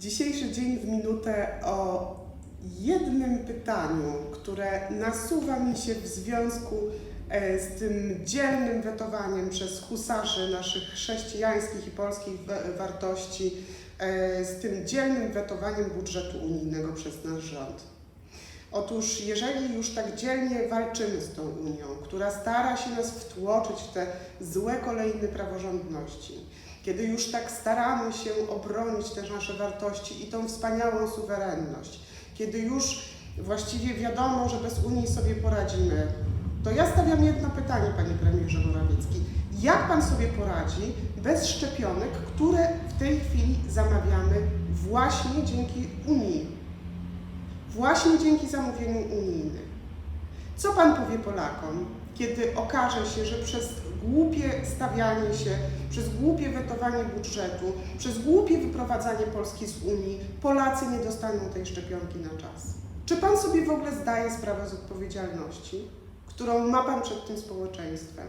Dzisiejszy dzień w minutę o jednym pytaniu, które nasuwa mi się w związku e, z tym dzielnym wetowaniem przez husarzy naszych chrześcijańskich i polskich wa- wartości, e, z tym dzielnym wetowaniem budżetu unijnego przez nasz rząd. Otóż, jeżeli już tak dzielnie walczymy z tą Unią, która stara się nas wtłoczyć w te złe kolejny praworządności, kiedy już tak staramy się obronić te nasze wartości i tą wspaniałą suwerenność, kiedy już właściwie wiadomo, że bez Unii sobie poradzimy, to ja stawiam jedno pytanie, panie premierze Morawiecki. Jak pan sobie poradzi bez szczepionek, które w tej chwili zamawiamy właśnie dzięki Unii? Właśnie dzięki zamówieniu unijnym. Co pan powie Polakom, kiedy okaże się, że przez głupie stawianie się, przez głupie wetowanie budżetu, przez głupie wyprowadzanie Polski z Unii, Polacy nie dostaną tej szczepionki na czas? Czy pan sobie w ogóle zdaje sprawę z odpowiedzialności, którą ma pan przed tym społeczeństwem?